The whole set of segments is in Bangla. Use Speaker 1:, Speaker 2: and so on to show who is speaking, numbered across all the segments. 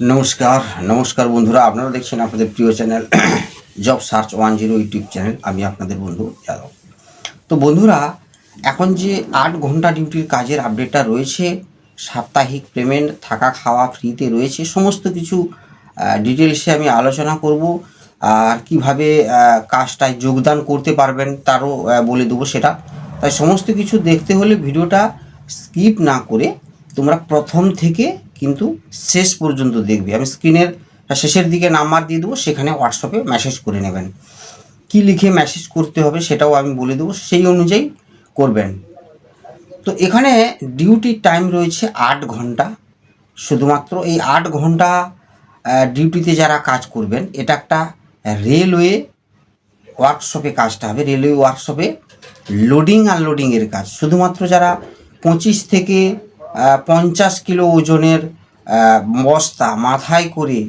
Speaker 1: নমস্কার নমস্কার বন্ধুরা আপনারা দেখছেন আপনাদের প্রিয় channel job search one zero YouTube channel, আমি আপনাদের বন্ধু যাদব। তো বন্ধুরা, এখন যে আট ঘণ্টা ডিউটির কাজের আপডেটটা রয়েছে, সাপ্তাহিক পেমেন্ট থাকা খাওয়া ফ্রিতে রয়েছে, সমস্ত কিছু ডিটেলসে আমি আলোচনা করব, আর কীভাবে কাজটায় যোগদান করতে পারবেন তারও বলে দেবো সেটা। তাই সমস্ত কিছু দেখতে হলে ভিডিওটা স্কিপ না করে তোমরা প্রথম থেকে কিন্তু শেষ পর্যন্ত দেখবে। আমি স্ক্রিনের শেষের দিকে নাম্বার দিয়ে দেবো, সেখানে হোয়াটসঅ্যাপে মেসেজ করে নেবেন। কি লিখে মেসেজ করতে হবে সেটাও আমি বলে দেবো, সেই অনুযায়ী করবেন। তো এখানে ডিউটি টাইম রয়েছে আট ঘণ্টা। শুধুমাত্র এই আট ঘণ্টা ডিউটিতে যারা কাজ করবেন, এটা একটা রেলওয়ে ওয়ার্কশপে কাজটা হবে। রেলওয়ে ওয়ার্কশপে লোডিং আনলোডিংয়ের কাজ। শুধুমাত্র যারা পঁচিশ থেকে পঞ্চাশ কিলো ওজনের বস্তা মাথায় করে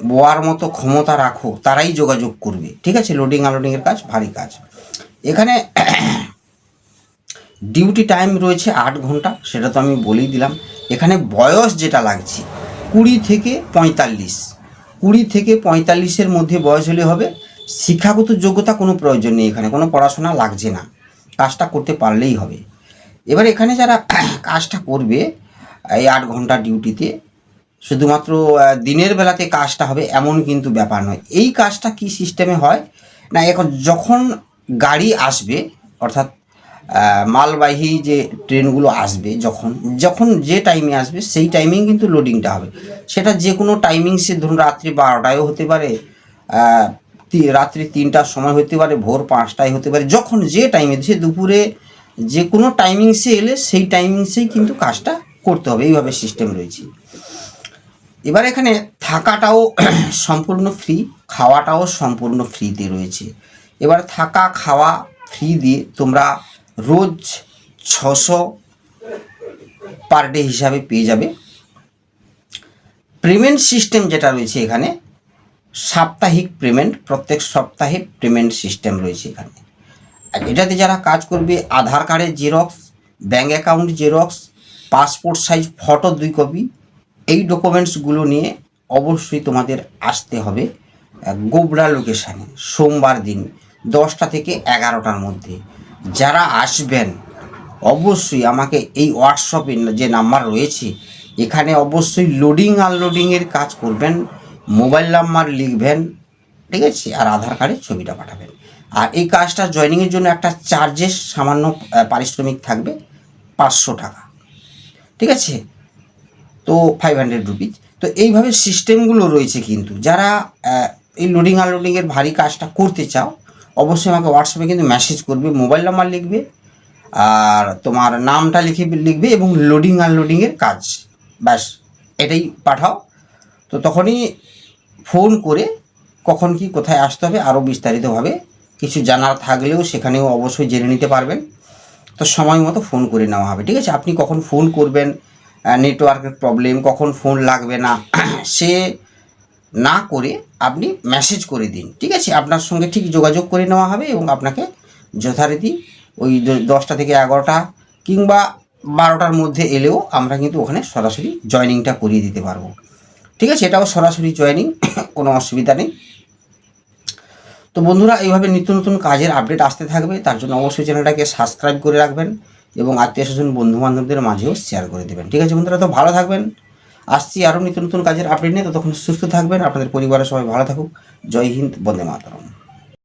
Speaker 1: বোয়ার মতো ক্ষমতা রাখো, তারাই যোগাযোগ করবে। ঠিক আছে? লোডিং আনলোডিংয়ের কাজ, ভারী কাজ। এখানে ডিউটি টাইম রয়েছে আট ঘণ্টা, সেটা তো আমি বলেই দিলাম। এখানে বয়স যেটা লাগছে, কুড়ি থেকে পঁয়তাল্লিশ। কুড়ি থেকে পঁয়তাল্লিশের মধ্যে বয়স হলে হবে, শিক্ষাগত যোগ্যতা কোনো প্রয়োজন নেই এখানে, কোনো পড়াশোনা লাগছে না। কাজটা করতে পারলেই হবে। এবার এখানে যারা কাজটা করবে, এই আট ঘণ্টা ডিউটিতে, শুধুমাত্র দিনের বেলাতে কাজটা হবে এমন কিন্তু ব্যাপার নয়। এই কাজটা কি সিস্টেমে হয়? না, এখন যখন গাড়ি আসবে, অর্থাৎ মালবাহী যে ট্রেনগুলো আসবে যখন যখন যে টাইমে আসবে সেই টাইমিং কিন্তু লোডিংটা হবে। সেটা যে কোনো টাইমিং সে ধরুন রাত্রি বারোটায়ও হতে পারে রাত্রি তিনটার সময় হতে পারে, ভোর পাঁচটায় হতে পারে, যখন যে টাইমে, সে দুপুরে যে কোনো টাইমিংসে এলে সেই টাইমিংসেই কিন্তু কাজটা করতে হবে, এইভাবে সিস্টেম রয়েছে। এবার এখানে থাকাটাও সম্পূর্ণ ফ্রি খাওয়াটাও সম্পূর্ণ ফ্রিতে রয়েছে। এবার থাকা, খাওয়া ফ্রি দিয়ে তোমরা রোজ ছশো পার ডে হিসাবে পেয়ে যাবে। পেমেন্ট সিস্টেম যেটা রয়েছে এখানে, সাপ্তাহিক পেমেন্ট প্রত্যেক সপ্তাহে পেমেন্ট সিস্টেম রয়েছে এখানে। এটাতে যারা কাজ করবে, আধার কার্ডের xerox bank account xerox passport size photo দুই কপি এই ডকুমেন্টসগুলো নিয়ে অবশ্যই তোমাদের আসতে হবে গোবরা লোকেশানে সোমবার দিন দশটা থেকে এগারোটার মধ্যে। যারা আসবেন, অবশ্যই আমাকে এই হোয়াটসঅ্যাপে যে নাম্বার রয়েছে, এখানে অবশ্যই লোডিং আনলোডিংয়ের কাজ করবেন মোবাইল নাম্বার লিখবেন, ঠিক আছে? আর আধার কার্ডের ছবিটা পাঠাবেন। আর এই কাজটা জয়েনিংয়ের জন্য একটা চার্জেস সামান্য পারিশ্রমিক থাকবে পাঁচশো টাকা। ঠিক আছে? তো ফাইভ হান্ড্রেড রুপিজ তো এইভাবে সিস্টেমগুলো রয়েছে কিন্তু। যারা এই লোডিং আনলোডিংয়ের ভারী কাজটা করতে চাও, অবশ্যই আমাকে হোয়াটসঅ্যাপে কিন্তু মেসেজ করবে মোবাইল নাম্বার লিখবে, আর তোমার নামটা লিখে, লিখবে এবং লোডিং আনলোডিংয়ের কাজ। ব্যাস, এটাই পাঠাও। তো তখনই ফোন করে কখন কি কোথায় আসতে হবে আরও বিস্তারিতভাবে কিছু জানার থাকলেও সেখানেও অবশ্যই জেনে নিতে পারবেন। তো সময় মতো ফোন করে নেওয়া হবে, ঠিক আছে? আপনি কখন ফোন করবেন নেটওয়ার্কের প্রবলেম কখন ফোন লাগবে না, সে না করে আপনি মেসেজ করে দিন, ঠিক আছে? আপনার সঙ্গে ঠিক যোগাযোগ করে নেওয়া হবে এবং আপনাকে যথারীতি ওই দশটা থেকে এগারোটা কিংবা বারোটার মধ্যে এলেও আমরা কিন্তু ওখানে সরাসরি জয়নিংটা করিয়ে দিতে পারব। ঠিক আছে? এটাও সরাসরি জয়নিং কোনো অসুবিধা নেই। তো বন্ধুরা, এইভাবে নিত্য নতুন কাজের আপডেট আসতে থাকবে, তার জন্য অবশ্যই চ্যানেলটাকে সাবস্ক্রাইব করে রাখবেন এবং আত্মীয় স্বজন বন্ধু বান্ধবদের মাঝেও শেয়ার করে দেবেন। ঠিক আছে বন্ধুরা, তো ভালো থাকবেন। আসছি আরও নিত্য নতুন কাজের আপডেট নিয়ে। ততক্ষণ সুস্থ থাকবেন। আপনাদের পরিবারের সবাই ভালো থাকুক। জয় হিন্দ, বন্দে মাতরম।